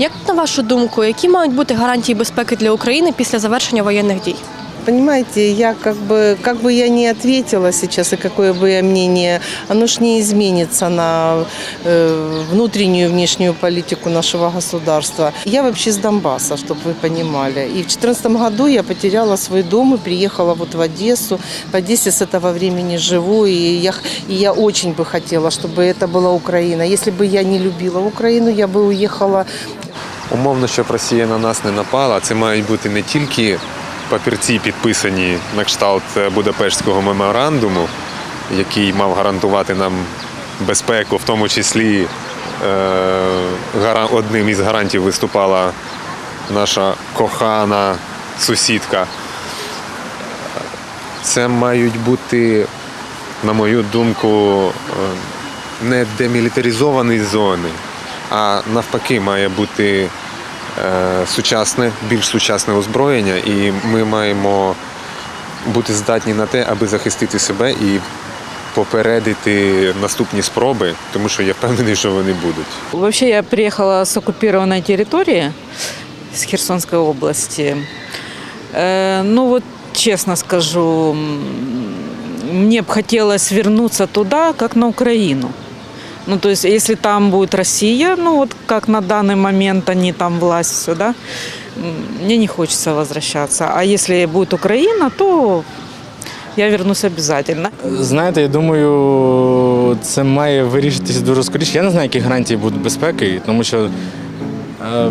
Як на вашу думку, які мають бути гарантії безпеки для України після завершення воєнних дій? Понимаете, я как бы, как бы я ни ответила сейчас, и какое бы я мнение, оно ж не изменится на э, внутреннюю и внешнюю политику нашего государства. Я вообще с Донбасса, чтобы вы понимали. И в 2014 году я потеряла свой дом и приехала вот в Одессу. В Одессе с этого времени живу, и я, и я очень бы хотела, чтобы это была Украина. Если бы я не любила Украину, я бы уехала Умовно, щоб Росія на нас не напала, це мають бути не тільки папірці, підписані на кшталт Будапештського меморандуму, який мав гарантувати нам безпеку, в тому числі е, одним із гарантів виступала наша кохана сусідка. Це мають бути, на мою думку, е, не демілітаризовані зони, а навпаки, має бути е, сучасне, більш сучасне озброєння, і ми маємо бути здатні на те, аби захистити себе і попередити наступні спроби, тому що я впевнений, що вони будуть. Вообще я приехала с оккупированной территории, с Херсонской области. Э, ну вот, честно скажу, м, мне бы хотелось вернуться туда, как на Украину. Ну, то есть, если там будет Россия, ну вот как на данный момент они там власть, все, да, мне не хочется возвращаться. А если будет Украина, то я вернусь обязательно. Знаєте, я думаю, це має вирішитися дуже скоріше. Я не знаю, які гарантії будуть безпеки, тому що е,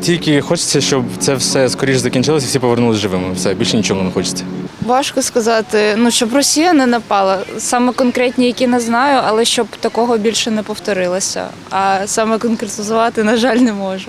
тільки хочеться, щоб це все скоріше закінчилося всі повернулися живими. Все, більше нічого не хочеться. Важко сказати, ну щоб Росія не напала. Саме конкретні, які не знаю, але щоб такого більше не повторилося. А саме конкретизувати, на жаль, не можу.